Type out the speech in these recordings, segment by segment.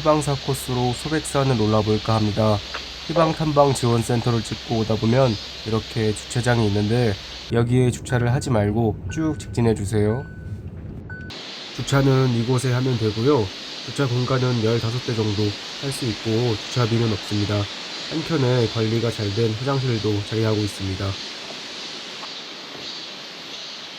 희방사 코스로 소백산을 올라볼까 합니다. 희방탐방지원센터를 찍고 오다 보면 이렇게 주차장이 있는데 여기에 주차를 하지 말고 쭉 직진해 주세요. 주차는 이곳에 하면 되고요. 주차 공간은 15대 정도 할 수 있고 주차비는 없습니다. 한켠에 관리가 잘 된 화장실도 자리하고 있습니다.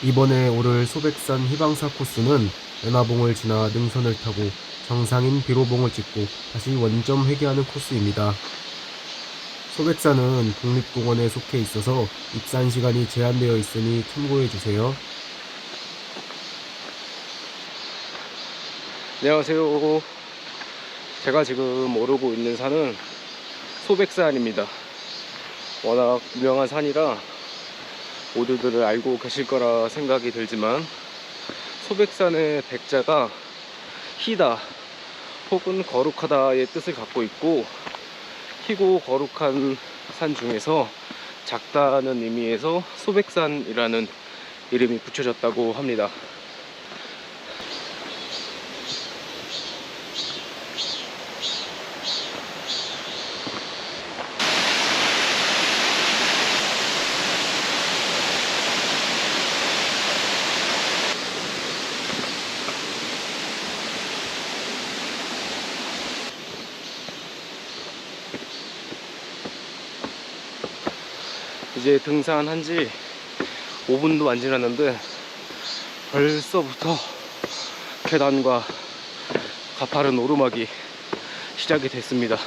이번에 오를 소백산 희방사 코스는 연화봉을 지나 능선을 타고 정상인 비로봉을 찍고 다시 원점 회귀하는 코스입니다. 소백산은 국립공원에 속해 있어서 입산 시간이 제한되어 있으니 참고해 주세요. 안녕하세요. 제가 지금 오르고 있는 산은 소백산입니다. 워낙 유명한 산이라 모두들을 알고 계실 거라 생각이 들지만 소백산의 백자가 희다 혹은 거룩하다의 뜻을 갖고 있고 희고 거룩한 산 중에서 작다는 의미에서 소백산이라는 이름이 붙여졌다고 합니다. 이제 등산한 지 5분도 안 지났는데 벌써부터 계단과 가파른 오르막이 시작이 됐습니다.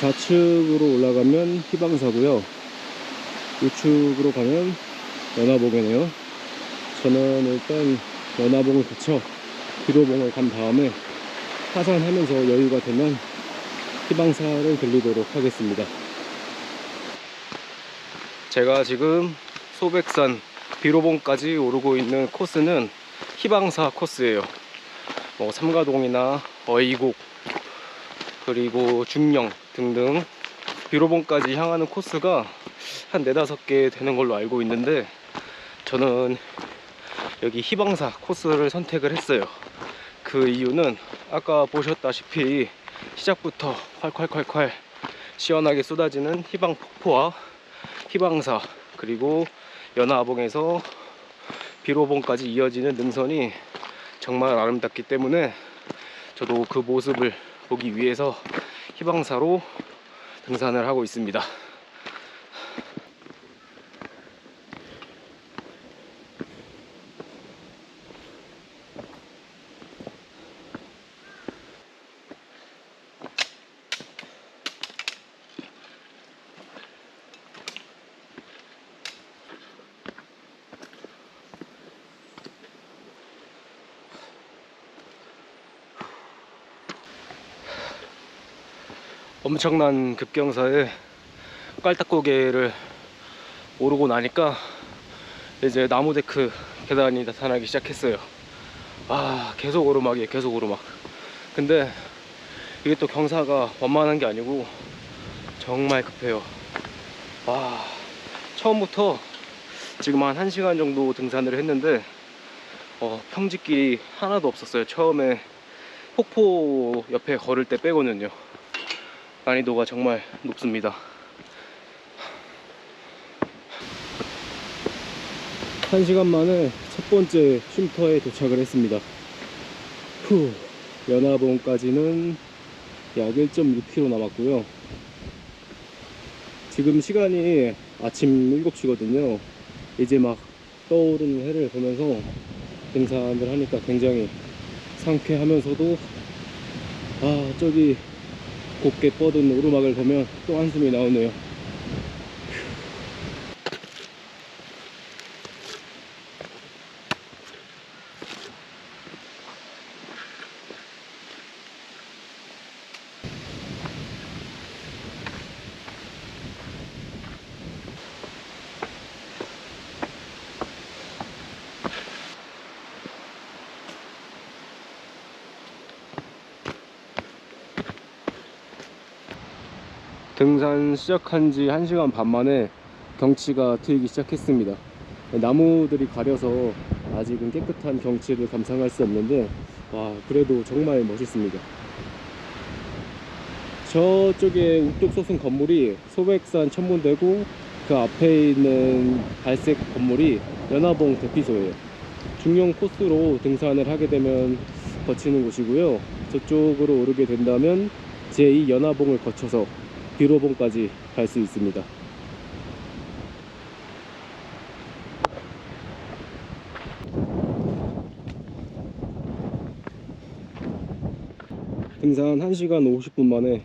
좌측으로 올라가면 희방사고요. 우측으로 가면 연화봉이네요. 저는 일단 연화봉을 거쳐 비로봉을 간 다음에 하산하면서 여유가 되면 희방사를 들리도록 하겠습니다. 제가 지금 소백산 비로봉까지 오르고 있는 코스는 희방사 코스예요. 뭐 삼가동이나 어이곡 그리고 중령 등등 비로봉까지 향하는 코스가 한 네다섯 개 되는 걸로 알고 있는데 저는 여기 희방사 코스를 선택을 했어요. 그 이유는 아까 보셨다시피 시작부터 콸콸콸콸 시원하게 쏟아지는 희방 폭포와 희방사 그리고 연화봉에서 비로봉까지 이어지는 능선이 정말 아름답기 때문에 저도 그 모습을 보기 위해서 희방사로 등산을 하고 있습니다. 엄청난 급경사에 깔딱고개를 오르고 나니까 이제 나무 데크 계단이 나타나기 시작했어요. 아, 계속 오르막이에요. 계속 오르막. 근데 이게 또 경사가 완만한 게 아니고 정말 급해요. 와, 처음부터 지금 한 1시간 정도 등산을 했는데 어, 평지길이 하나도 없었어요. 처음에 폭포 옆에 걸을 때 빼고는요. 난이도가 정말 높습니다. 한 시간 만에 첫 번째 쉼터에 도착을 했습니다. 후, 연화봉까지는 약 1.6km 남았고요. 지금 시간이 아침 7시거든요. 이제 막 떠오르는 해를 보면서 등산을 하니까 굉장히 상쾌하면서도 아 저기 곱게 뻗은 오르막을 보면 또 한숨이 나오네요. 등산 시작한 지 1시간 반 만에 경치가 트이기 시작했습니다. 나무들이 가려서 아직은 깨끗한 경치를 감상할 수 없는데 와 그래도 정말 멋있습니다. 저쪽에 우뚝 솟은 건물이 소백산 천문대고 그 앞에 있는 갈색 건물이 연화봉 대피소예요. 중용 코스로 등산을 하게 되면 거치는 곳이고요. 저쪽으로 오르게 된다면 제2 연화봉을 거쳐서 비로봉까지 갈 수 있습니다. 등산 1시간 50분 만에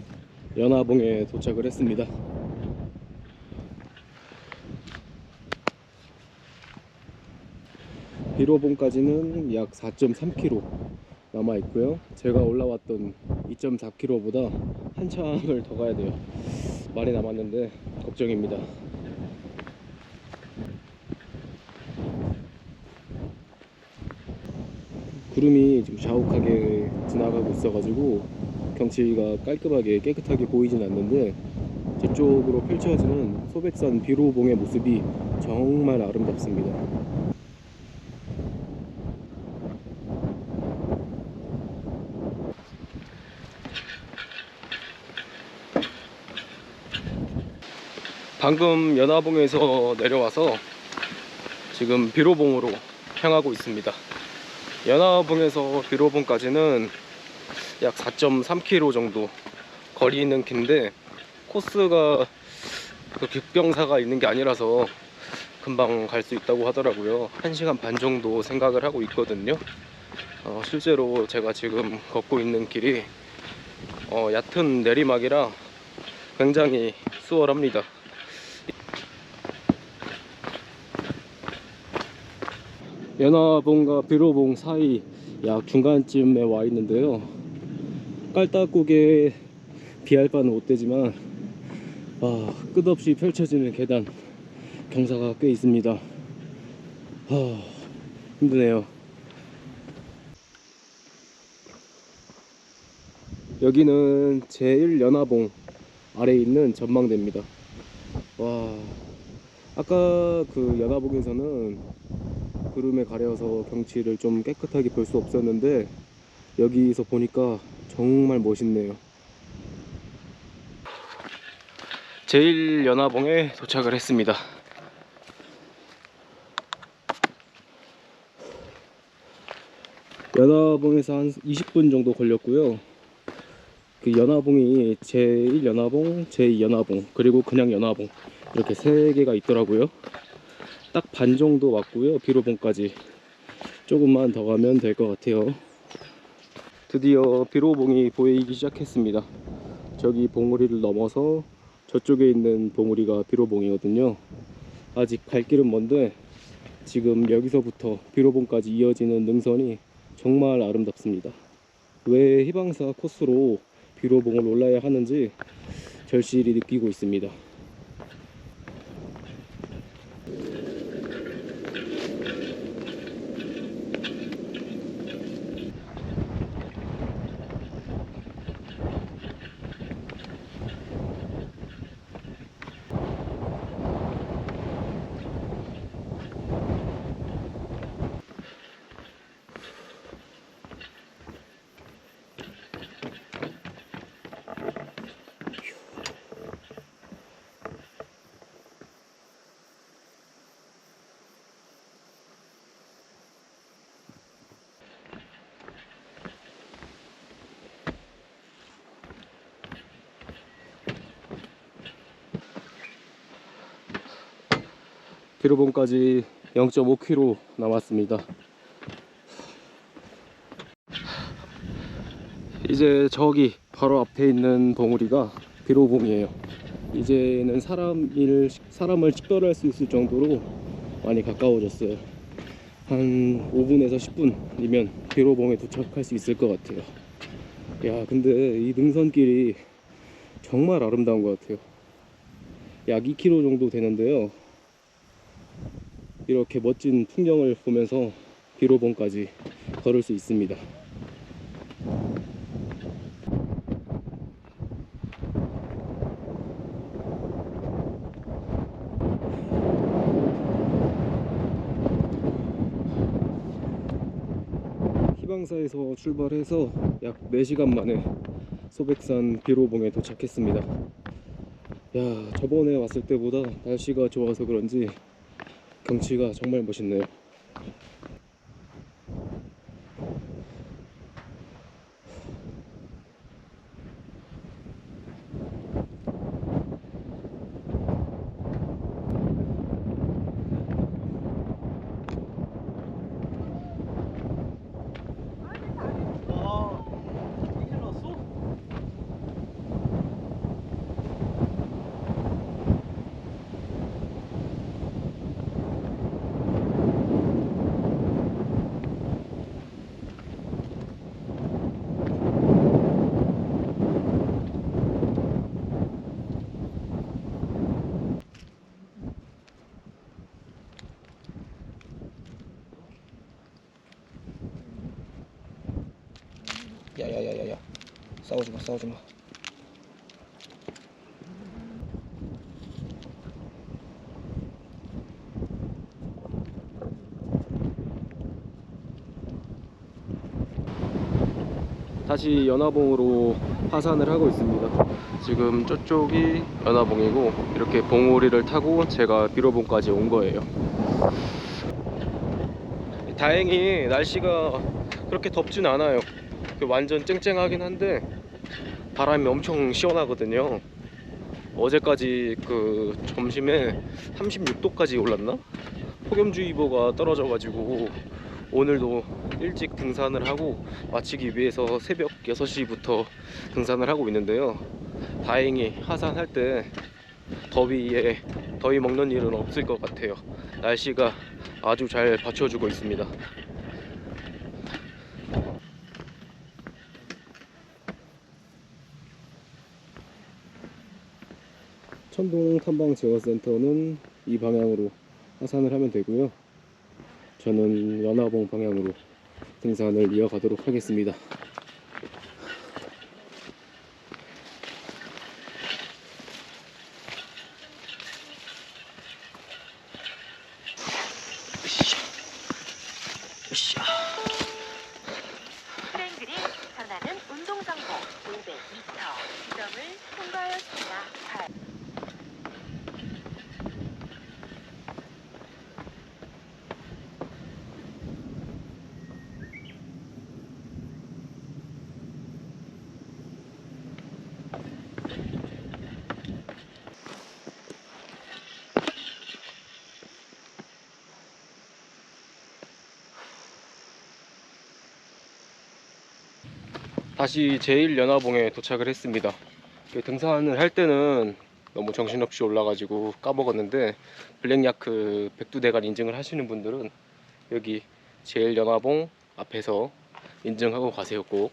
연화봉에 도착을 했습니다. 비로봉까지는 약 4.3km 남아 있고요. 제가 올라왔던 2.4km보다 한참을 더 가야 돼요. 많이 남았는데 걱정입니다. 구름이 지금 자욱하게 지나가고 있어가지고 경치가 깔끔하게 깨끗하게 보이진 않는데 저쪽으로 펼쳐지는 소백산 비로봉의 모습이 정말 아름답습니다. 방금 연화봉에서 내려와서 지금 비로봉으로 향하고 있습니다. 연화봉에서 비로봉까지는 약 4.3km 정도 거리 있는 길인데 코스가 그 급경사가 있는 게 아니라서 금방 갈 수 있다고 하더라고요. 1시간 반 정도 생각을 하고 있거든요. 어, 실제로 제가 지금 걷고 있는 길이 어, 얕은 내리막이라 굉장히 수월합니다. 연화봉과 비로봉 사이 약 중간쯤에 와 있는데요. 깔딱고개 비할 바는 못 되지만 아, 끝없이 펼쳐지는 계단 경사가 꽤 있습니다. 아, 힘드네요. 여기는 제1연화봉 아래에 있는 전망대입니다. 와, 아까 그 연화봉에서는 구름에 가려서 경치를 좀 깨끗하게 볼 수 없었는데 여기서 보니까 정말 멋있네요. 제1연화봉에 도착을 했습니다. 연화봉에서 한 20분 정도 걸렸고요. 그 연화봉이 제1연화봉, 제2연화봉, 그리고 그냥 연화봉 이렇게 세 개가 있더라고요. 딱 반 정도 왔고요. 비로봉까지 조금만 더 가면 될 것 같아요. 드디어 비로봉이 보이기 시작했습니다. 저기 봉우리를 넘어서 저쪽에 있는 봉우리가 비로봉이거든요. 아직 갈 길은 먼데 지금 여기서부터 비로봉까지 이어지는 능선이 정말 아름답습니다. 왜 희방사 코스로 비로봉을 올라야 하는지 절실히 느끼고 있습니다. 비로봉까지 0.5km 남았습니다. 이제 저기 바로 앞에 있는 봉우리가 비로봉이에요. 이제는 사람을 사람을 식별할 수 있을 정도로 많이 가까워졌어요. 한 5분에서 10분이면 비로봉에 도착할 수 있을 것 같아요. 야, 근데 이 능선길이 정말 아름다운 것 같아요. 약 2km 정도 되는데요. 이렇게 멋진 풍경을 보면서 비로봉까지 걸을 수 있습니다. 희방사에서 출발해서 약 4시간 만에 소백산 비로봉에 도착했습니다. 야 저번에 왔을 때보다 날씨가 좋아서 그런지 경치가 정말 멋있네요. 야야야야야 싸우지 마 싸우지 마 다시 연화봉으로 하산을 하고 있습니다. 지금 저쪽이 연화봉이고 이렇게 봉우리를 타고 제가 비로봉까지 온 거예요. 다행히 날씨가 그렇게 덥진 않아요. 그 완전 쨍쨍하긴 한데 바람이 엄청 시원하거든요. 어제까지 그 점심에 36도까지 올랐나? 폭염주의보가 떨어져가지고 오늘도 일찍 등산을 하고 마치기 위해서 새벽 6시부터 등산을 하고 있는데요. 다행히 하산할 때 더위에 더위 먹는 일은 없을 것 같아요. 날씨가 아주 잘 받쳐주고 있습니다. 천동 탐방 지원센터는 이 방향으로 하산을 하면 되고요. 저는 연화봉 방향으로 등산을 이어가도록 하겠습니다. 으쌰 프랭글이 전하는 운동정보 500m 지점을 통과하였습니다. 발. 다시 제1연화봉에 도착을 했습니다. 그 등산을 할 때는 너무 정신없이 올라가지고 까먹었는데 블랙야크 백두대간 인증을 하시는 분들은 여기 제1연화봉 앞에서 인증하고 가세요 꼭.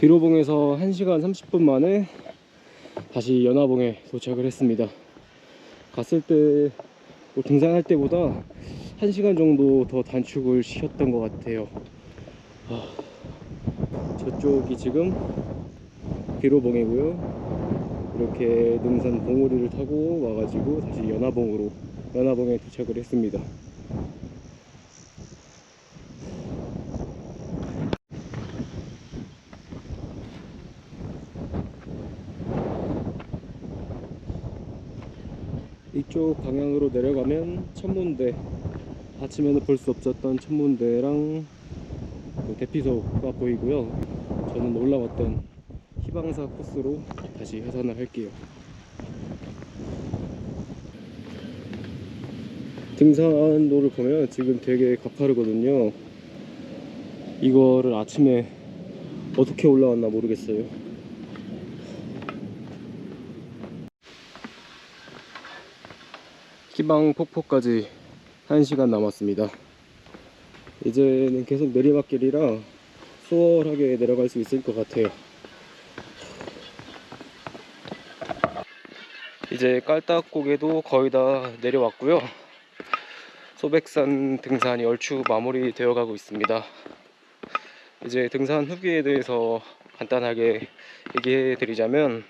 비로봉에서 1시간 30분 만에 다시 연화봉에 도착을 했습니다. 갔을 때, 뭐 등산할 때보다 1시간 정도 더 단축을 시켰던 것 같아요. 아, 저쪽이 지금 비로봉이고요. 이렇게 능산 봉우리를 타고 와가지고 다시 연화봉으로, 연화봉에 도착을 했습니다. 쪽 방향으로 내려가면 천문대. 아침에는 볼 수 없었던 천문대랑 그 대피소가 보이고요. 저는 올라왔던 희방사 코스로 다시 하산을 할게요. 등산로를 보면 지금 되게 가파르거든요. 이거를 아침에 어떻게 올라왔나 모르겠어요 희방 폭포까지 1시간 남았습니다. 이제는 계속 내리막길이라 수월하게 내려갈 수 있을 것 같아요. 이제 깔딱고개도 거의 다 내려왔고요. 소백산 등산이 얼추 마무리 되어 가고 있습니다. 이제 등산 후기에 대해서 간단하게 얘기해 드리자면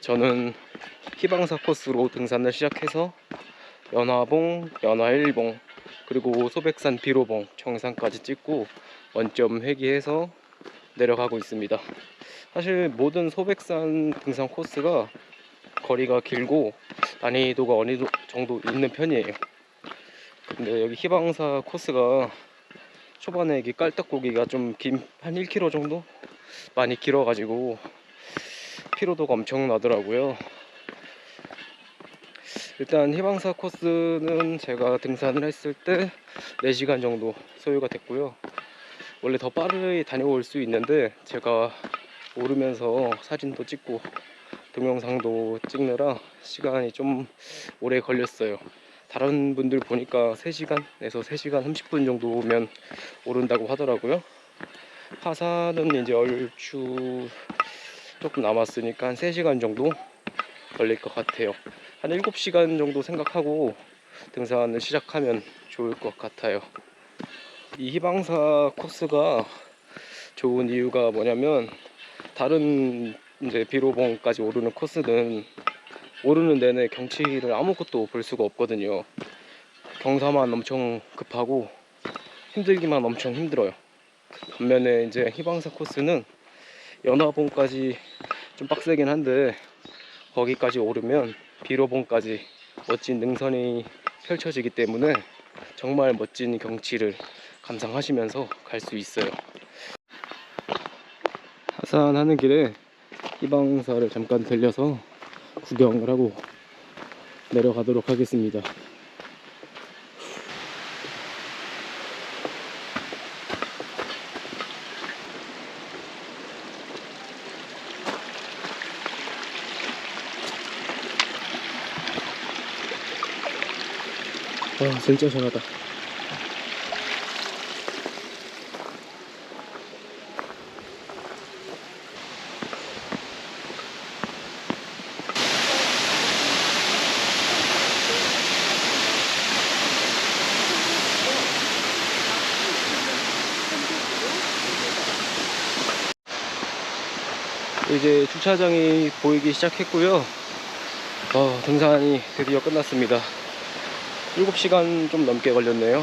저는 희방사 코스로 등산을 시작해서 연화봉, 연화일봉, 그리고 소백산 비로봉 정상까지 찍고 원점 회귀해서 내려가고 있습니다. 사실 모든 소백산 등산 코스가 거리가 길고 난이도가 어느 정도 있는 편이에요. 근데 여기 희방사 코스가 초반에 이게 깔딱고기가 좀 긴 한 1km 정도 많이 길어가지고 피로도가 엄청 나더라고요. 일단 희방사 코스는 제가 등산을 했을 때 4시간 정도 소요가 됐고요. 원래 더 빠르게 다녀올 수 있는데 제가 오르면서 사진도 찍고 동영상도 찍느라 시간이 좀 오래 걸렸어요. 다른 분들 보니까 3시간에서 3시간 30분 정도면 오른다고 하더라고요. 하산은 이제 얼추 조금 남았으니까 한 3시간 정도 걸릴 것 같아요. 한 7시간 정도 생각하고 등산을 시작하면 좋을 것 같아요. 이 희방사 코스가 좋은 이유가 뭐냐면 다른 이제 비로봉까지 오르는 코스는 오르는 내내 경치를 아무것도 볼 수가 없거든요. 경사만 엄청 급하고 힘들기만 엄청 힘들어요. 반면에 이제 희방사 코스는 연화봉까지 좀 빡세긴 한데 거기까지 오르면 비로봉까지 멋진 능선이 펼쳐지기 때문에 정말 멋진 경치를 감상하시면서 갈 수 있어요. 하산하는 길에 희방사를 잠깐 들려서 구경을 하고 내려가도록 하겠습니다. 와 진짜 시원하다. 이제 주차장이 보이기 시작했고요. 어, 등산이 드디어 끝났습니다. 7시간 좀 넘게 걸렸네요.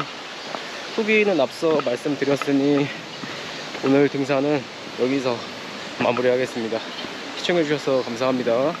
후기는 앞서 말씀드렸으니 오늘 등산은 여기서 마무리하겠습니다. 시청해주셔서 감사합니다.